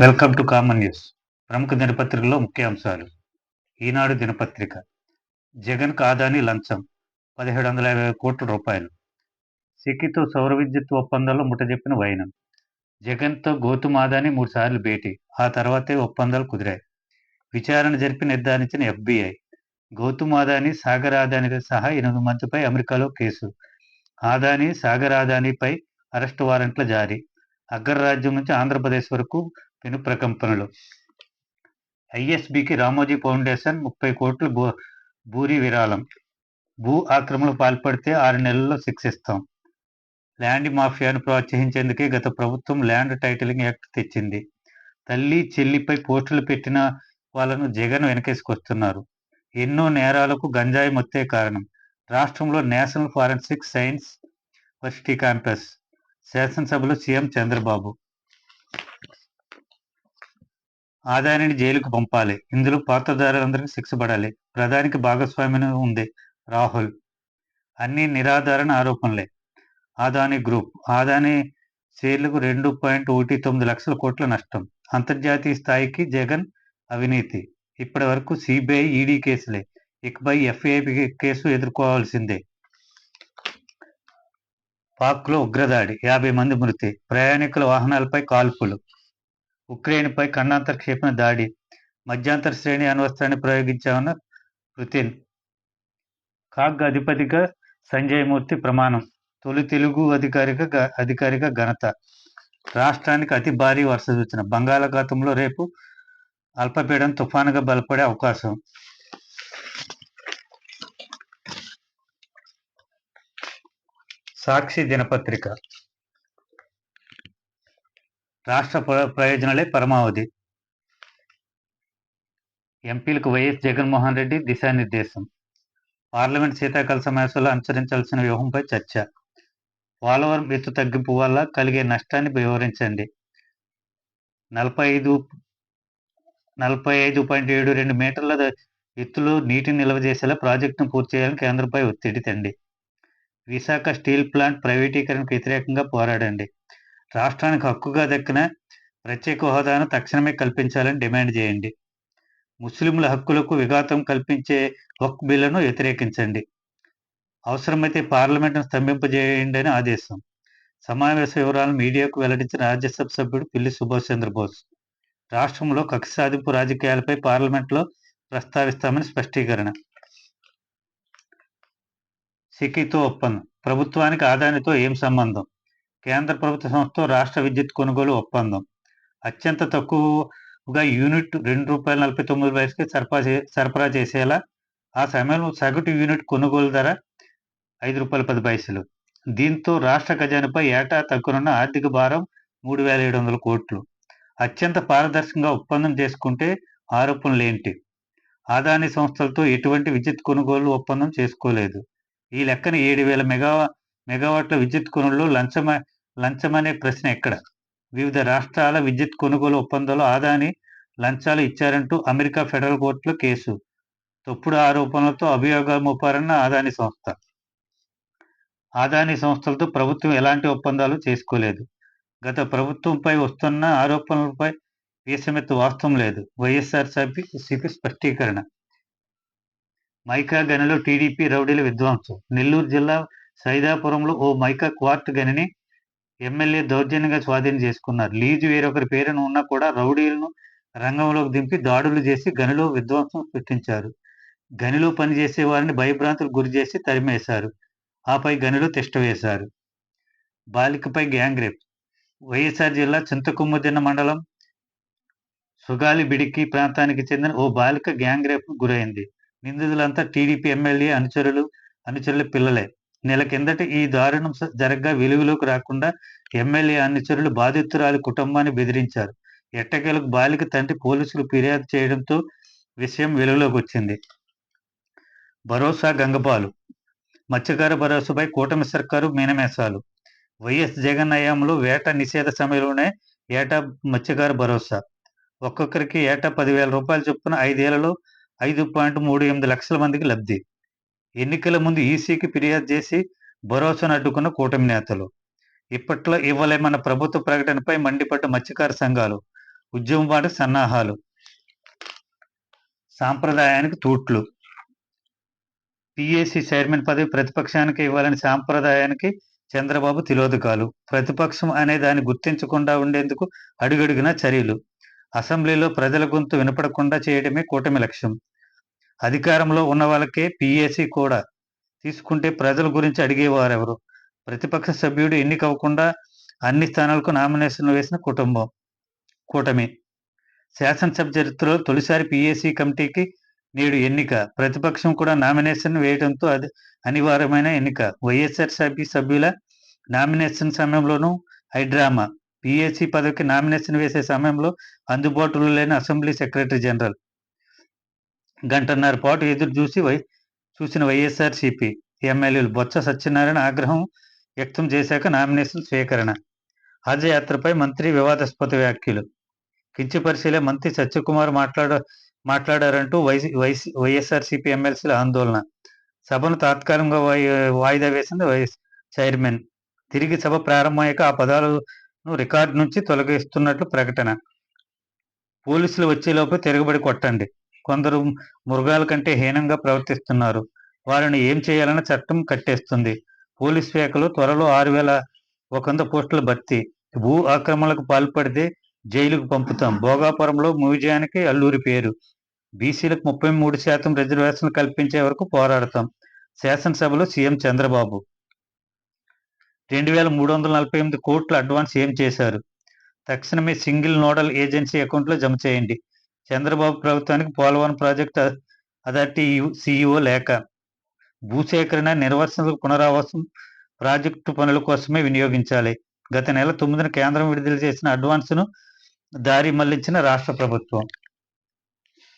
Welcome to common news ప్రముఖ దినపత్రికలో ముఖ్యాంశాలు ఈనాడు దినపత్రిక. జగన్ కాదాని లంచం. పదిహేడు వందల యాభై కోట్ల రూపాయలు. సిక్కితో సౌర విద్యుత్ ఒప్పందంలో ముట్టజెప్పిన వైనం. జగన్తో గౌతమ్ ఆదాని మూడుసార్లు భేటీ. ఆ తర్వాతే ఒప్పందాలు కుదిరాయి. విచారణ జరిపి నిర్ధారించిన ఎఫ్బిఐ. గౌతమ్ ఆదాని సాగర్ ఆదాని సహా ఎనిమిది మందిపై అమెరికాలో కేసు. ఆదాని సాగర్ ఆదానిపై అరెస్టు వారెంట్ల జారీ. అగ్రరాజ్యం నుంచి ఆంధ్రప్రదేశ్ వరకు పెను ప్రకంపనలు ఐఎస్బికి రామోజీ ఫౌండేషన్ ముప్పై కోట్లు భూ భూరి విరాళం. భూ ఆక్రమణకు పాల్పడితే ఆరు నెలల్లో శిక్షిస్తాం ల్యాండ్ మాఫియాను ప్రోత్సహించేందుకే గత ప్రభుత్వం ల్యాండ్ టైటిలింగ్ యాక్ట్ తెచ్చింది. తల్లి చెల్లిపై పోస్టులు పెట్టిన వాళ్ళను జగన్ వెనకేసుకొస్తున్నారు. ఎన్నో నేరాలకు గంజాయి మొత్తే కారణం. రాష్ట్రంలో national forensic science varsity campus. శాసనసభలో సీఎం చంద్రబాబు. ఆదాయాన్ని జైలుకు పంపాలి. ఇందులో పాత్రదారులందరికీ శిక్ష పడాలి. ప్రధానికి భాగస్వామ్యం ఉంది. రాహుల్. అన్ని నిరాధారణ ఆరోపణలే. ఆదాని గ్రూప్. ఆదాని షేర్లకు రెండు పాయింట్ ఒకటి తొమ్మిది లక్షల కోట్ల నష్టం. అంతర్జాతీయ స్థాయికి జగన్ అవినీతి. ఇప్పటి వరకు సిబిఐ ఈడీ కేసులే. ఇకపై ఎఫ్ఐబి కేసు ఎదుర్కోవాల్సిందే. పాక్లో ఉగ్రదాడి. యాభై మంది మృతి. ప్రయాణికుల వాహనాలపై కాల్పులు. ఉక్రెయిన్పై ఖండాంతర క్షేపణ దాడి మధ్యాంతర శ్రేణి అణ్వస్త్రాన్ని ప్రయోగించామన్న పుతిన్ కాగ్ అధిపతిగా సంజయ్ మూర్తి ప్రమాణం తొలి తెలుగు అధికారిక అధికారిక ఘనత. రాష్ట్రానికి అతి భారీ వర్ష సూచన బంగాళాఖాతంలో రేపు అల్పపీడనం తుఫానుగా బలపడే అవకాశం. సాక్షి దినపత్రిక. రాష్ట్ర ప్ర- ప్రయోజనాలే పరమావధి. ఎంపీలకు వైఎస్ జగన్మోహన్ రెడ్డి దిశానిర్దేశం. పార్లమెంట్ శీతాకాల సమావేశంలో అనుసరించాల్సిన వ్యూహంపై చర్చ. పోలవరం ఎత్తు తగ్గింపు వల్ల కలిగే నష్టాన్ని వివరించండి. నలభై ఐదు నలభై ఐదు పాయింట్ ఏడు రెండు మీటర్ల ఎత్తులో నీటిని నిల్వ చేసేలా ప్రాజెక్టును పూర్తి చేయాలని కేంద్రంపై ఒత్తిడి తండి. విశాఖ స్టీల్ ప్లాంట్ ప్రైవేటీకరణకు వ్యతిరేకంగా పోరాడండి. రాష్ట్రానికి హక్కుగా దక్కిన ప్రత్యేక హోదాను తక్షణమే కల్పించాలని డిమాండ్ చేయండి. ముస్లింల హక్కులకు విఘాతం కల్పించే హక్ బిల్లును వ్యతిరేకించండి. అవసరమైతే పార్లమెంటును స్తంభింపజేయండి అని ఆదేశం. సమావేశ వివరాలను మీడియాకు వెల్లడించిన రాజ్యసభ సభ్యుడు పిల్లి సుభాష్ చంద్రబోస్. రాష్ట్రంలో కక్ష సాధింపు రాజకీయాలపై పార్లమెంట్లో ప్రస్తావిస్తామని స్పష్టీకరణ. సికితో ఒప్పందం. ప్రభుత్వానికి ఆదానితో ఏం సంబంధం? కేంద్ర ప్రభుత్వ సంస్థతో రాష్ట్ర విద్యుత్ కొనుగోలు ఒప్పందం. అత్యంత తక్కువగా యూనిట్ రెండు రూపాయల నలభై తొమ్మిది పైసకి సరఫరా చే సరఫరా చేసేలా ఆ సమయంలో సగటు యూనిట్ కొనుగోలు ధర ఐదు రూపాయల పది పైసలు. దీంతో రాష్ట్ర ఖజానాపై ఏటా తగ్గునున్న ఆర్థిక భారం మూడు వేల ఏడు వందల కోట్లు. అత్యంత పారదర్శకంగా ఒప్పందం చేసుకుంటే ఆరోపణలు ఏంటి? ఆదాని సంస్థలతో ఎటువంటి విద్యుత్ కొనుగోలు ఒప్పందం చేసుకోలేదు. ఈ లెక్కన ఏడు వేల మెగా మెగావాట్ల విద్యుత్ కొనుగోలు లంచమ లంచమనే ప్రశ్న ఎక్కడ? వివిధ రాష్ట్రాల విద్యుత్ కొనుగోలు ఒప్పందాలు ఆదాని లంచాలు ఇచ్చారంటూ అమెరికా ఫెడరల్ కోర్టులో కేసు. తప్పుడు ఆరోపణలతో అభియోగాలు మోపారన్న ఆదాని సంస్థ. ఆదాని సంస్థలతో ప్రభుత్వం ఎలాంటి ఒప్పందాలు చేసుకోలేదు. గత ప్రభుత్వంపై వస్తున్న ఆరోపణలపై వీసమెత్తు వాస్తవం లేదు. వైఎస్ఆర్ సిపి స్పష్టీకరణ. మైకా గనిలో టీడీపీ రౌడీల విధ్వంసం. నెల్లూరు జిల్లా సైదాపురంలో ఓ మైకా క్వార్ట్ గనిని ఎమ్మెల్యే దౌర్జన్యంగా స్వాధీనం చేసుకున్నారు. లీజు వేరొకరి పేరును ఉన్నా కూడా రౌడీలను రంగంలోకి దింపి దాడులు చేసి గనిలో విధ్వంసం సృష్టించారు. గనిలో పనిచేసే వారిని భయభ్రాంతులు గురి చేసి తరిమేశారు. ఆపై గనిలో తిష్ట వేశారు. బాలికపై గ్యాంగ్ రేప్. వైఎస్ఆర్ జిల్లా చింతకుమ్మదిన్న మండలం సుగాలి బిడికి ప్రాంతానికి చెందిన ఓ బాలిక గ్యాంగ్ రేప్ గురైంది. నిందితులంతా టీడీపీ ఎమ్మెల్యే అనుచరులు అనుచరుల పిల్లలే. నెల కిందట ఈ దారుణం జరగ్గా వెలుగులోకి రాకుండా ఎమ్మెల్యే అనుచరులు బాధితురాలి కుటుంబాన్ని బెదిరించారు. ఎట్టకేలకు బాలిక తండ్రి పోలీసులు ఫిర్యాదు చేయడంతో విషయం వెలుగులోకి వచ్చింది. భరోసా గంగపాలు. మత్స్యకార భరోసాపై కూటమి సర్కారు మీనమేసాలు. వైఎస్ జగన్ హయాంలో వేట నిషేధ సమయంలోనే ఏటా మత్స్యకార భరోసా. ఒక్కొక్కరికి ఏటా పదివేల రూపాయల చొప్పున ఐదేళ్ళలో ఐదు పాయింట్ మూడు ఎనిమిది లక్షల మందికి లబ్ధి. ఎన్నికల ముందు ఈసీకి ఫిర్యాదు చేసి భరోసాను అడ్డుకున్న కూటమి నేతలు. ఇప్పట్లో ఇవ్వలేమన్న ప్రభుత్వ ప్రకటనపై మండిపడ్డ మత్స్యకార సంఘాలు ఉద్యమం బాట సన్నాహాలు సాంప్రదాయానికి తూట్లు. పిఏసి చైర్మన్ పదవి ప్రతిపక్షానికి ఇవ్వాలని సాంప్రదాయానికి చంద్రబాబు తిలోదకాలు. ప్రతిపక్షం అనే దాన్ని గుర్తించకుండా ఉండేందుకు అడుగడుగున చర్యలు. అసెంబ్లీలో ప్రజల గొంతు వినపడకుండా చేయడమే కూటమి లక్ష్యం. అధికారంలో ఉన్న వాళ్ళకే పిఏసీ కూడా తీసుకుంటే ప్రజల గురించి అడిగేవారెవరు? ప్రతిపక్ష సభ్యుడు ఎన్నికవ్వకుండా అన్ని స్థానాలకు నామినేషన్ వేసిన కుటుంబం కూటమి. శాసనసభ చరిత్రలో తొలిసారి పిఏసి కమిటీకి నేడు ఎన్నిక. ప్రతిపక్షం కూడా నామినేషన్ వేయడంతో అది అనివార్యమైన ఎన్నిక. వైఎస్ఆర్సీపీ సభ్యుల నామినేషన్ సమయంలోనూ హైడ్రామా పిఏసి పదవికి నామినేషన్ వేసే సమయంలో అందుబాటులో లేని అసెంబ్లీ సెక్రటరీ జనరల్ గంటన్నర పాటు ఎదురు చూసి వై చూసిన వైఎస్ఆర్సీపీ ఎమ్మెల్యేలు బొత్స సత్యనారాయణ ఆగ్రహం వ్యక్తం చేశాక నామినేషన్ స్వీకరణ హజ్ యాత్రపై మంత్రి వివాదాస్పద వ్యాఖ్యలు. కించపరిశీలే మంత్రి సత్యకుమార్ మాట్లాడ మాట్లాడారంటూ వైసీ వైసి వైఎస్ఆర్సీపీ ఎమ్మెల్సీల ఆందోళన. సభను తాత్కాలికంగా వాయి వాయిదా వేసింది వైఎస్ చైర్మన్. తిరిగి సభ ప్రారంభమయ్యాక ఆ పదాలను రికార్డు నుంచి తొలగిస్తున్నట్లు ప్రకటన. పోలీసులు వచ్చేలోపు తిరగబడి కొట్టండి. కొందరు మృగాల కంటే హీనంగా ప్రవర్తిస్తున్నారు. వారిని ఏం చేయాలన్న చట్టం కట్టేస్తుంది. పోలీస్ శాఖలో త్వరలో ఆరు వేల ఒక వంద పోస్టుల భర్తీ. భూ ఆక్రమణలకు పాల్పడితే జైలుకు పంపుతాం. భోగాపురంలో మ్యూజియానికి అల్లూరి పేరు. బీసీలకు ముప్పై మూడు శాతం రిజర్వేషన్లు కల్పించే వరకు పోరాడతాం. శాసనసభలో సీఎం చంద్రబాబు. రెండు వేల మూడు వందల నలభై ఎనిమిది కోట్ల అడ్వాన్స్ ఏం చేశారు? తక్షణమే సింగిల్ నోడల్ ఏజెన్సీ అకౌంట్లో జమ చేయండి. చంద్రబాబు ప్రభుత్వానికి పోలవరం ప్రాజెక్టు అథారిటీ సిఇఓ లేఖ భూసేకరణ నిర్వసన పునరావాసం ప్రాజెక్టు పనుల కోసమే వినియోగించాలి. గత నెల తొమ్మిదిన కేంద్రం విడుదల చేసిన అడ్వాన్స్ను దారి మళ్ళించిన రాష్ట్ర ప్రభుత్వం.